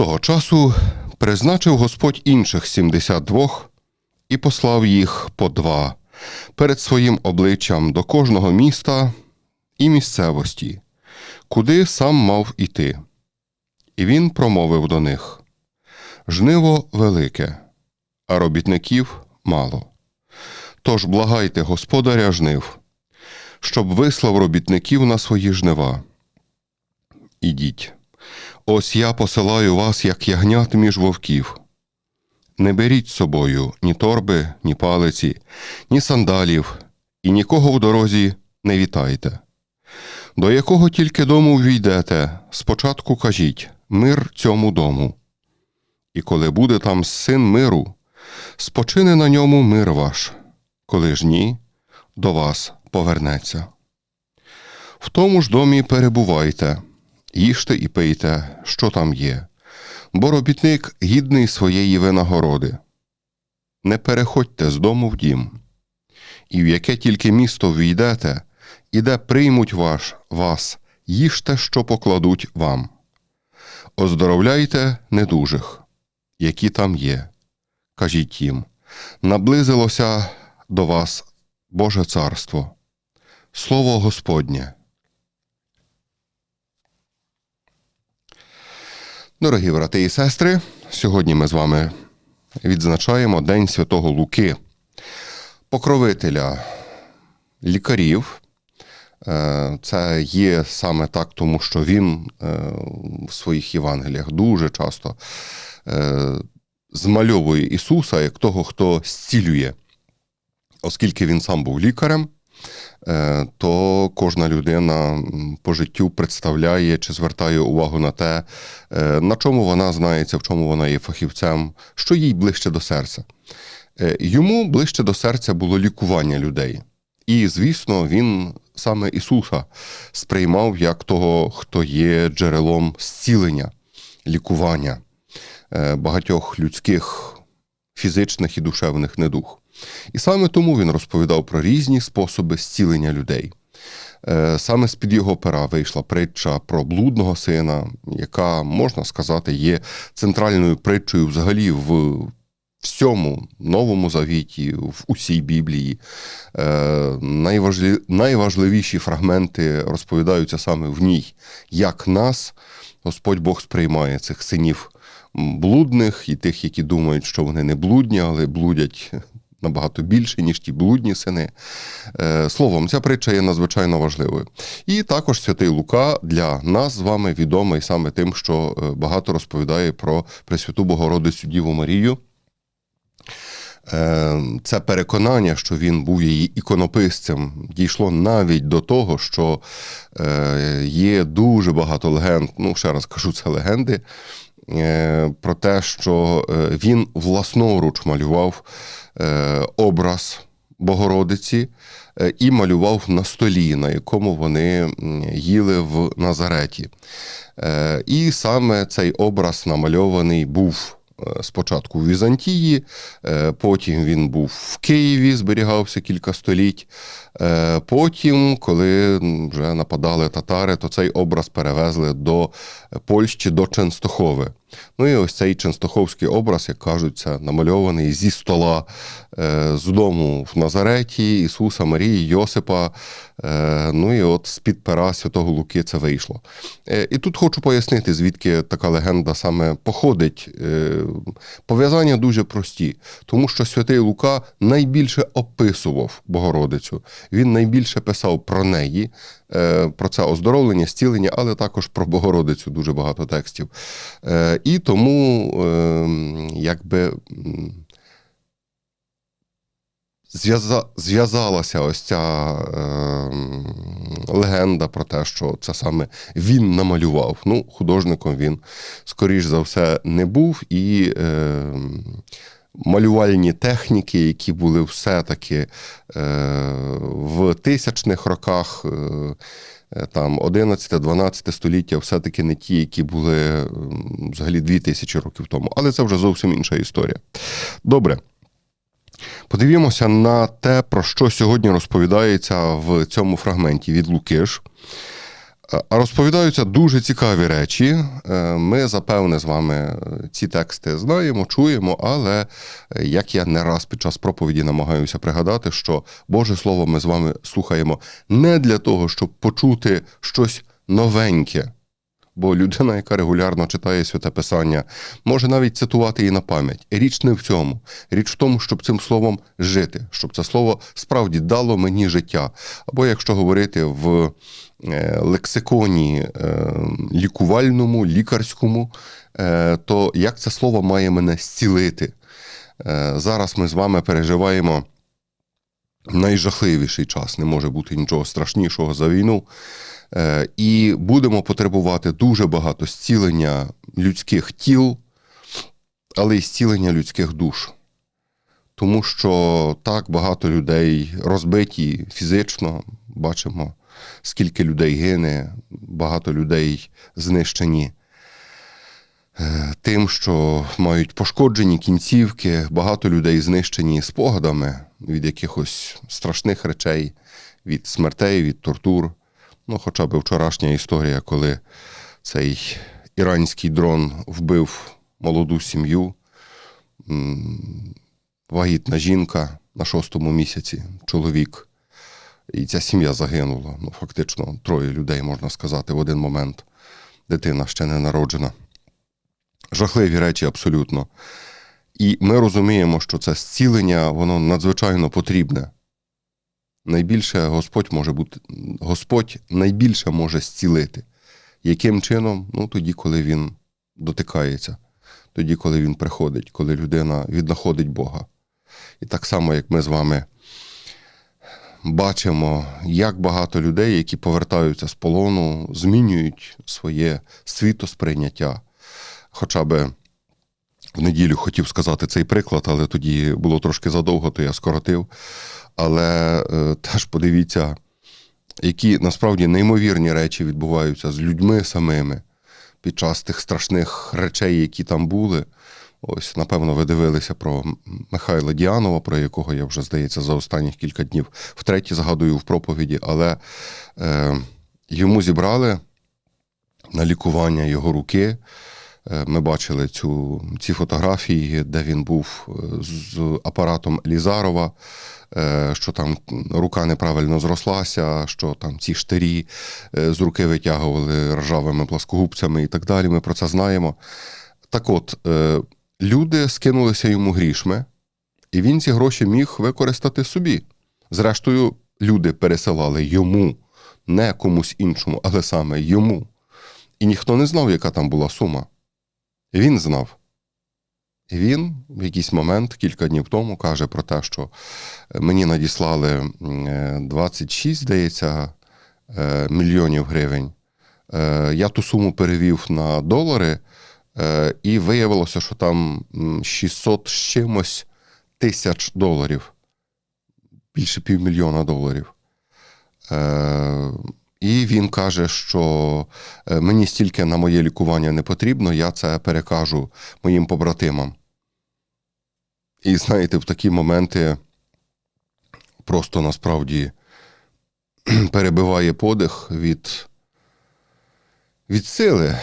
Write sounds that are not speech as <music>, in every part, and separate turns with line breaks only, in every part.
Того часу призначив Господь інших 72 і послав їх по два перед своїм обличчям до кожного міста і місцевості, куди сам мав іти. І він промовив до них: Жниво велике, а робітників мало. Тож благайте господаря жнив, щоб вислав робітників на свої жнива. Ідіть. Ось я посилаю вас, як ягнят між вовків. Не беріть з собою ні торби, ні палиці, ні сандалів, і нікого в дорозі не вітайте. До якого тільки дому війдете, спочатку кажіть мир цьому дому. І коли буде там син миру, спочине на ньому мир ваш, коли ж ні, до вас повернеться. В тому ж домі перебувайте, їжте і пийте, що там є, бо робітник гідний своєї винагороди. Не переходьте з дому в дім, і в яке тільки місто війдете, і де приймуть ваш, вас, їжте, що покладуть вам. Оздоровляйте недужих, які там є. Кажіть їм, наблизилося до вас Боже царство. Слово Господнє. Дорогі брати і сестри, сьогодні ми з вами відзначаємо День Святого Луки, покровителя лікарів. Е, Це є саме так, тому що він е, в своїх Євангеліях дуже часто е, змальовує Ісуса як того, хто зцілює. Оскільки він сам був лікарем, то кожна людина по життю представляє чи звертає увагу на те, е, на чому вона знається, в чому вона є фахівцем, що їй ближче до серця. Е, Йому ближче до серця було лікування людей. І, звісно, він саме Ісуса сприймав як того, хто є джерелом зцілення, лікування е, багатьох людських фізичних і душевних недуг. І саме тому він розповідав про різні способи зцілення людей. Е, Саме з-під його пера вийшла притча про блудного сина, яка, можна сказати, є центральною притчею взагалі в всьому новому завіті, в усій Біблії. Е. Найважливіші фрагменти розповідаються саме в ній, як нас Господь Бог сприймає цих синів блудних і тих, які думають, що вони не блудні, але блудять набагато більше, ніж ті блудні сини. Е, Словом, ця притча є надзвичайно важливою. І також святий Лука для нас з вами відомий саме тим, що е, багато розповідає про Пресвяту Богородицю Діву Марію. Е, Це переконання, що він був її іконописцем, дійшло навіть до того, що є дуже багато легенд. Ну, ще раз кажу, це легенди. Про те, що він власноруч малював образ Богородиці е, і малював на столі, на якому вони їли в Назареті. Е, І саме цей образ намальований був е, спочатку в Візантії, е, потім він був в Києві, зберігався кілька століть. Е, Потім, коли вже нападали татари, то цей образ перевезли до Польщі, до Ченстохови. Ну і ось цей Ченстоховський образ, як кажуть, це намальований зі стола е, з дому в Назареті, Ісуса, Марії, Йосипа. Е, Ну і от з-під пера Святого Луки це вийшло. Е, І тут хочу пояснити, звідки така легенда саме походить. Пов'язання дуже прості, тому що святий Лука найбільше описував Богородицю. Він найбільше писав про неї, про це оздоровлення, зцілення, але також про Богородицю дуже багато текстів. Е, І тому, е, якби. зв'язалася ось ця е, легенда про те, що це саме він намалював. Ну, художником він, скоріш за все, не був. І е, малювальні техніки, які були все-таки е, в тисячних роках. Е, е, там 11-12 століття все-таки не ті, які були взагалі 2000 років тому. Але це вже зовсім інша історія. Добре. Подивімося на те, про що сьогодні розповідається в цьому фрагменті від Лукиш. Е, розповідаються дуже цікаві речі. Е, Ми, запевне, з вами е, ці тексти знаємо, чуємо, але як я не раз під час проповіді намагаюся пригадати, що Боже Слово ми з вами слухаємо не для того, щоб почути щось новеньке. Бо людина, яка регулярно читає святе писання, може навіть цитувати і на пам'ять. Річ не в цьому. Річ в тому, щоб цим словом жити, щоб це слово справді дало мені життя. Або якщо говорити в е, лексиконі е, лікувальному, лікарському, е, то як це слово має мене зцілити? Зараз ми з вами переживаємо найжахливіший час, не може бути нічого страшнішого за війну. Е, І будемо потребувати дуже багато зцілення людських тіл, але й зцілення людських душ. Тому що так багато людей розбиті фізично, бачимо, скільки людей гине, багато людей знищені е, тим, що мають пошкоджені кінцівки, багато людей знищені спогадами від якихось страшних речей, від смертей, від тортур. Ну, хоча б вчорашня історія, коли цей іранський дрон вбив молоду сім'ю, вагітна жінка на шостому місяці, чоловік. І ця сім'я загинула. Ну, фактично, троє людей, можна сказати, в один момент. Дитина ще не народжена. Жахливі речі абсолютно. І ми розуміємо, що це зцілення, воно надзвичайно потрібне. Найбільше Господь може бути, Господь найбільше може зцілити. Яким чином? Ну, тоді, коли він дотикається, тоді, коли він приходить, коли людина віднаходить Бога. І так само, як ми з вами бачимо, як багато людей, які повертаються з полону, змінюють своє світосприйняття. Хоча би в неділю хотів сказати цей приклад, але тоді було трошки задовго, то я скоротив. Але е, теж подивіться, які насправді неймовірні речі відбуваються з людьми самими під час тих страшних речей, які там були. Ось, напевно, ви дивилися про Михайла Діанова, про якого я вже, здається, за останніх кілька днів втретє згадую в проповіді, але е, йому зібрали на лікування його руки. Е, Ми бачили цю, ці фотографії, де він був е, з апаратом Лізарова, е, що там рука неправильно зрослася, що там ці штирі з руки витягували ржавими пласкогубцями і так далі. Ми про це знаємо. Так от, люди скинулися йому грішми, і він ці гроші міг використати собі. Зрештою, люди пересилали йому, не комусь іншому, але саме йому. І ніхто не знав, яка там була сума. Він знав. Він в якийсь момент, кілька днів тому, каже про те, що мені надіслали е, 26, здається, е, мільйонів гривень. Е, Я ту суму перевів на долари, е, і виявилося, що там 600 з чимось тисяч доларів, більше півмільйона доларів. І він каже, що е, мені стільки на моє лікування не потрібно, я це перекажу моїм побратимам. І знаєте, в такі моменти просто насправді <clears throat> перебиває подих від, від сили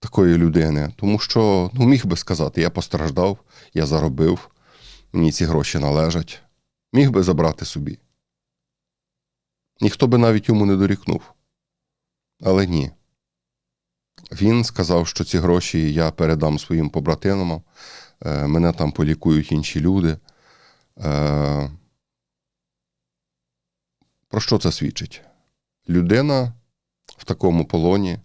такої людини. Тому що ну, міг би сказати, я постраждав, я заробив, мені ці гроші належать. Міг би забрати собі. Ніхто би навіть йому не дорікнув. Але ні. Він сказав, що ці гроші я передам своїм побратимам, е, мене там полікують інші люди. Е, Про що це свідчить? Людина в такому полоні,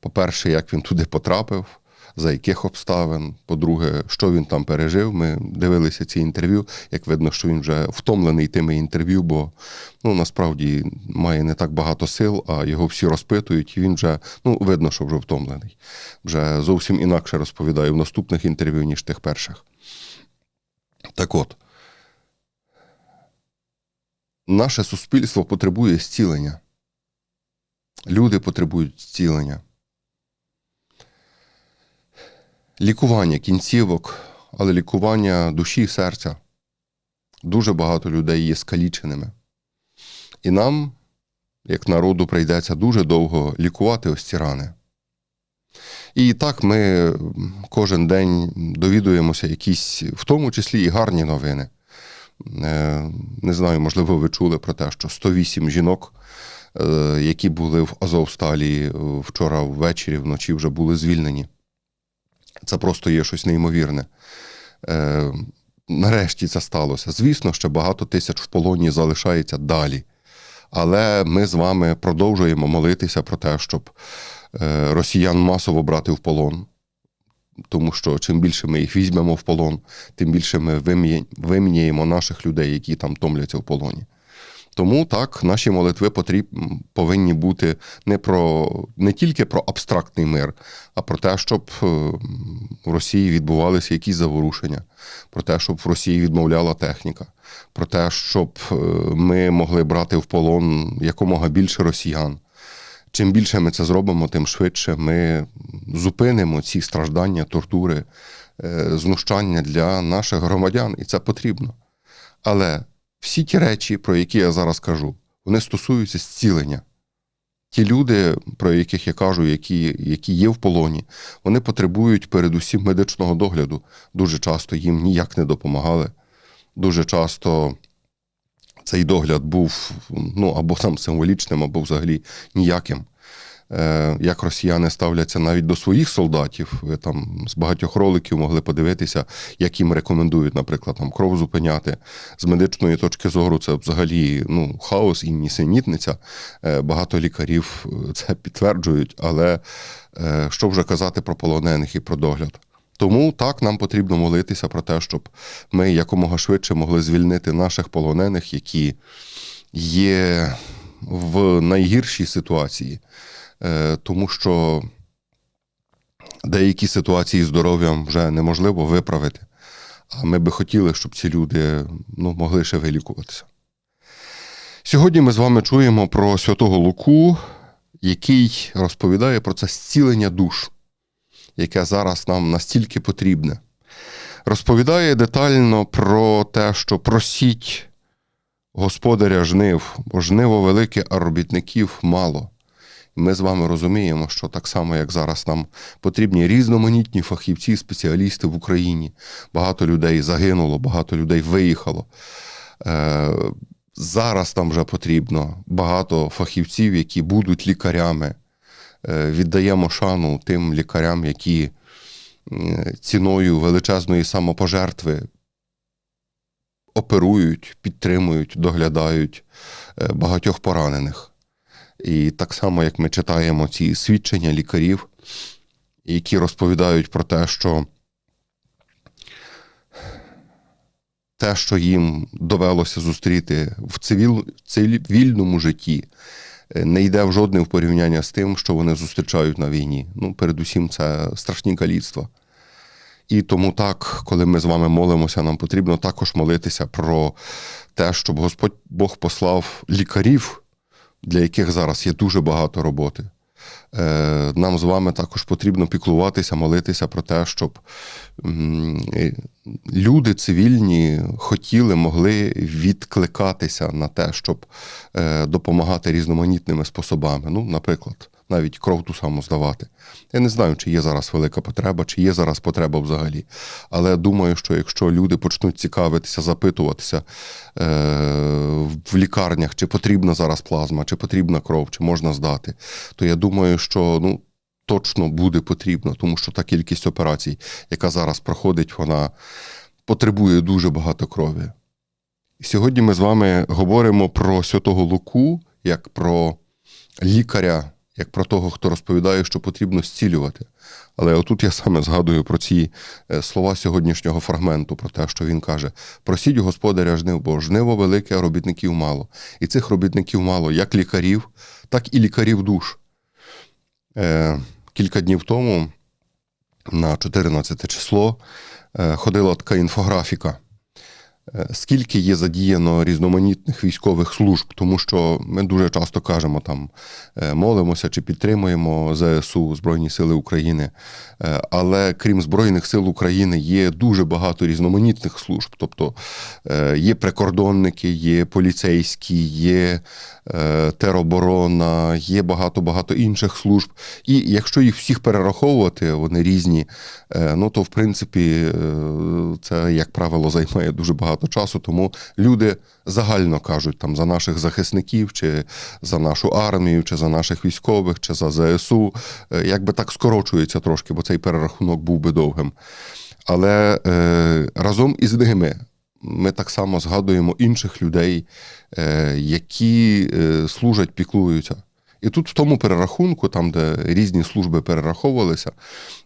по-перше, як він туди потрапив, за яких обставин. По-друге, що він там пережив. Ми дивилися ці інтерв'ю. Як видно, що він вже втомлений тими інтерв'ю, бо ну насправді має не так багато сил, а його всі розпитують, і він вже ну видно, що вже втомлений. Вже зовсім інакше розповідає в наступних інтерв'ю, ніж тих перших. Так от, наше суспільство потребує зцілення. Люди потребують зцілення. Лікування кінцівок, але лікування душі і серця. Дуже багато людей є скаліченими. І нам, як народу, прийдеться дуже довго лікувати ось ці рани. І так ми кожен день довідуємося якісь, в тому числі і гарні новини. Е, Не знаю, можливо, ви чули про те, що 108 жінок, е, які були в Азовсталі е, вчора ввечері, вночі вже були звільнені. Це просто є щось неймовірне. Е, Нарешті це сталося. Звісно, ще багато тисяч в полоні залишається далі. Але ми з вами продовжуємо молитися про те, щоб е, росіян масово брати в полон. Тому що чим більше ми їх візьмемо в полон, тим більше ми вимі- виміняємо наших людей, які там томляться в полоні. Тому так, наші молитви потріб, повинні бути не про не тільки про абстрактний мир, а про те, щоб е, в Росії відбувалися якісь заворушення, про те, щоб в Росії відмовляла техніка, про те, щоб е, ми могли брати в полон якомога більше росіян. Чим більше ми це зробимо, тим швидше ми зупинимо ці страждання, тортури, е, знущання для наших громадян, і це потрібно. Але всі ті речі, про які я зараз кажу, вони стосуються зцілення. Ті люди, про яких я кажу, які, які є в полоні, вони потребують передусім медичного догляду. Дуже часто їм ніяк не допомагали. Дуже часто цей догляд був ну, або там символічним, або взагалі ніяким. Е, Як росіяни ставляться навіть до своїх солдатів, ви там з багатьох роликів могли подивитися, як їм рекомендують, наприклад, там кров зупиняти. З медичної точки зору це взагалі ну, хаос і нісенітниця. Е, Багато лікарів е, це підтверджують, але що вже казати про полонених і про догляд. Тому так нам потрібно молитися про те, щоб ми якомога швидше могли звільнити наших полонених, які є в найгіршій ситуації, тому що деякі ситуації здоров'ям вже неможливо виправити. А ми би хотіли, щоб ці люди ну, могли ще вилікуватися. Сьогодні ми з вами чуємо про святого Луку, який розповідає про це зцілення душ, яке зараз нам настільки потрібне. Розповідає детально про те, що просіть господаря жнив, бо жниво велике, а робітників мало. Ми з вами розуміємо, що так само, як зараз нам потрібні різноманітні фахівці, спеціалісти в Україні. Багато людей загинуло, багато людей виїхало. Е, Зараз нам вже потрібно багато фахівців, які будуть лікарями. Е, Віддаємо шану тим лікарям, які е, ціною величезної самопожертви оперують, підтримують, доглядають багатьох поранених. І так само, як ми читаємо ці свідчення лікарів, які розповідають про те, що те, що їм довелося зустріти в цивіл, цивільному житті, не йде в жодне в порівняння з тим, що вони зустрічають на війні. Ну, передусім, це страшні каліцтва. І тому так, коли ми з вами молимося, нам потрібно також молитися про те, щоб Господь Бог послав лікарів, для яких зараз є дуже багато роботи. Е, Нам з вами також потрібно піклуватися, молитися про те, щоб люди цивільні хотіли, могли відкликатися на те, щоб е, допомагати різноманітними способами. Ну, наприклад, навіть кров ту саму здавати. Я не знаю, чи є зараз велика потреба, чи є зараз потреба взагалі. Але думаю, що якщо люди почнуть цікавитися, запитуватися е, в лікарнях, чи потрібна зараз плазма, чи потрібна кров, чи можна здати, то я думаю, що ну. Точно буде потрібно, тому що та кількість операцій, яка зараз проходить, вона потребує дуже багато крові. Сьогодні ми з вами говоримо про святого Луку як про лікаря, як про того, хто розповідає, що потрібно зцілювати. Але отут я саме згадую про ці е, слова сьогоднішнього фрагменту, про те, що він каже: просіть господаря жнив, бо жниво велике, а робітників мало. І цих робітників мало як лікарів, так і лікарів душ. Е, Кілька днів тому, на 14 число, е, ходила така інфографіка. Скільки є задіяно різноманітних військових служб, тому що ми дуже часто кажемо там е, молимося чи підтримуємо ЗСУ Збройні Сили України. Е, Але крім Збройних сил України є дуже багато різноманітних служб. Тобто е, є прикордонники, є поліцейські, є тероборона, є багато-багато інших служб. І якщо їх всіх перераховувати, вони різні, ну то в принципі це, як правило, займає дуже багато часу. Тому люди загально кажуть там за наших захисників, чи за нашу армію, чи за наших військових, чи за ЗСУ. Е, Якби так скорочується трошки, бо цей перерахунок був би довгим. Але е, разом із ними ми так само згадуємо інших людей, е, які е, служать, піклуються. І тут в тому перерахунку, там, де різні служби перераховувалися,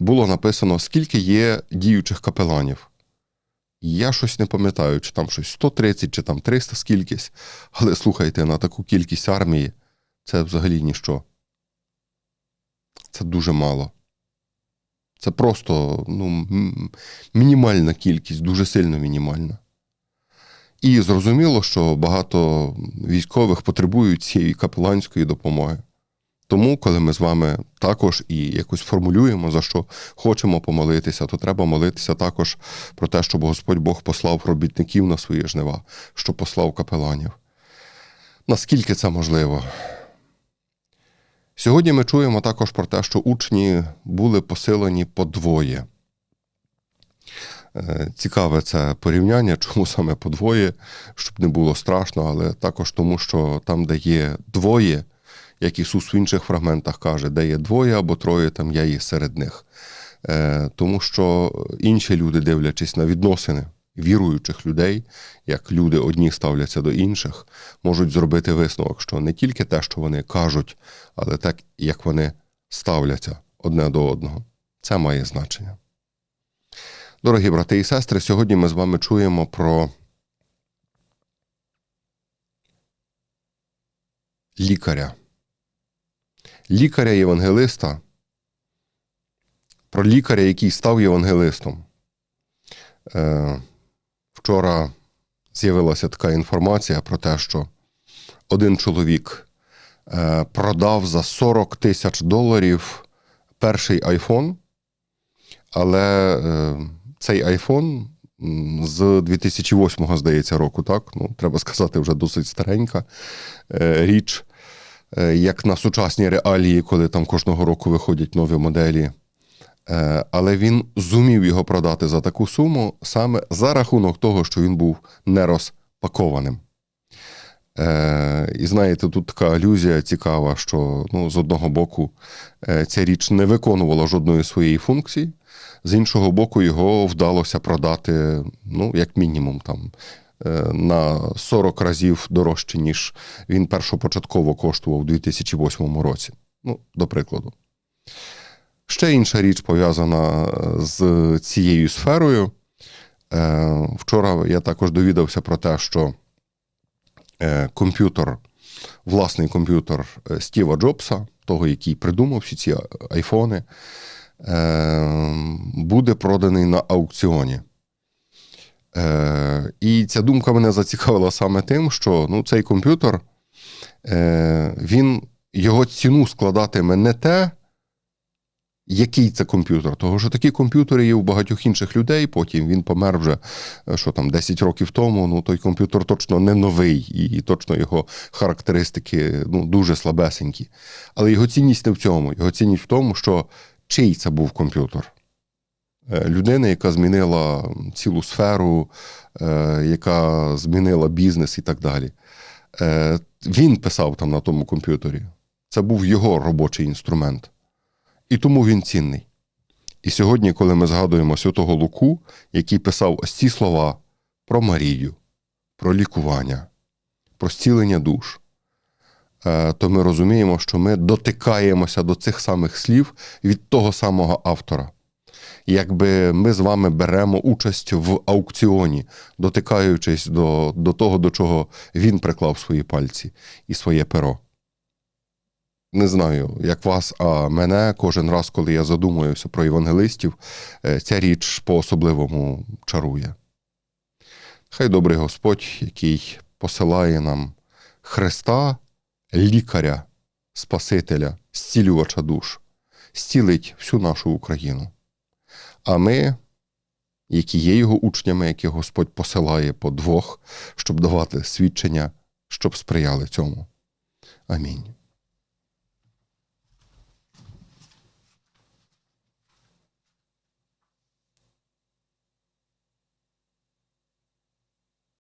було написано, скільки є діючих капеланів. Я щось не пам'ятаю, чи там щось 130, чи там 300 скількись. Але слухайте, на таку кількість армії це взагалі ніщо. Це дуже мало. Це просто ну, мінімальна кількість, дуже сильно мінімальна. І зрозуміло, що багато військових потребують цієї капеланської допомоги. Тому, коли ми з вами також і якось формулюємо, за що хочемо помолитися, то треба молитися також про те, щоб Господь Бог послав робітників на свої жнива, щоб послав капеланів. Наскільки це можливо? Сьогодні ми чуємо також про те, що учні були посилені подвоє. Е, Цікаве це порівняння, чому саме подвоє, щоб не було страшно, але також тому, що там, де є двоє, як Ісус в інших фрагментах каже, де є двоє або троє, там я є серед них. Е, Тому що інші люди, дивлячись на відносини віруючих людей, як люди одні ставляться до інших, можуть зробити висновок, що не тільки те, що вони кажуть, але так, як вони ставляться одне до одного. Це має значення. Дорогі брати і сестри, сьогодні ми з вами чуємо про лікаря. Лікаря-євангелиста, про лікаря, який став євангелистом. Е, Вчора з'явилася така інформація про те, що один чоловік е, продав за 40 тисяч доларів перший айфон, але е, цей айфон з 2008, здається, року, так? Ну, треба сказати, вже досить старенька е, річ, як на сучасні реалії, коли там кожного року виходять нові моделі. Е, Але він зумів його продати за таку суму саме за рахунок того, що він був не розпакованим. Е, І знаєте, тут така алюзія цікава, що ну, з одного боку е, ця річ не виконувала жодної своєї функції, з іншого боку, його вдалося продати, ну, як мінімум, там, е, на 40 разів дорожче, ніж він першопочатково коштував у 2008 році. Ну, до прикладу. Ще інша річ пов'язана е, з цією сферою. Е, Вчора я також довідався про те, що е, комп'ютер, власний комп'ютер е, Стіва Джобса, того, який придумав всі ці айфони, е, буде проданий на аукціоні. Е, І ця думка мене зацікавила саме тим, що ну, цей комп'ютер, е, він його ціну складатиме не те, який це комп'ютер. Того що такі комп'ютери є у багатьох інших людей. Потім він помер вже е, що там 10 років тому. Ну той комп'ютер точно не новий, і точно його характеристики ну, дуже слабесенькі. Але його цінність не в цьому. Його цінність в тому, що чий це був комп'ютер. Е, Людина, яка змінила цілу сферу, е, яка змінила бізнес і так далі. Е, Він писав там на тому комп'ютері. Це був його робочий інструмент. І тому він цінний. І сьогодні, коли ми згадуємо святого Луку, який писав ось ці слова про Марію, про лікування, про зцілення душ, то ми розуміємо, що ми дотикаємося до цих самих слів від того самого автора. Якби ми з вами беремо участь в аукціоні, дотикаючись до, до того, до чого він приклав свої пальці і своє перо. Не знаю, як вас, а мене кожен раз, коли я задумуюся про євангелистів, е, ця річ по-особливому чарує. Хай добрий Господь, який посилає нам Христа, лікаря, Спасителя, зцілювача душ, зцілить всю нашу Україну. А ми, які є його учнями, яких Господь посилає по двох, щоб давати свідчення, щоб сприяли цьому. Амінь.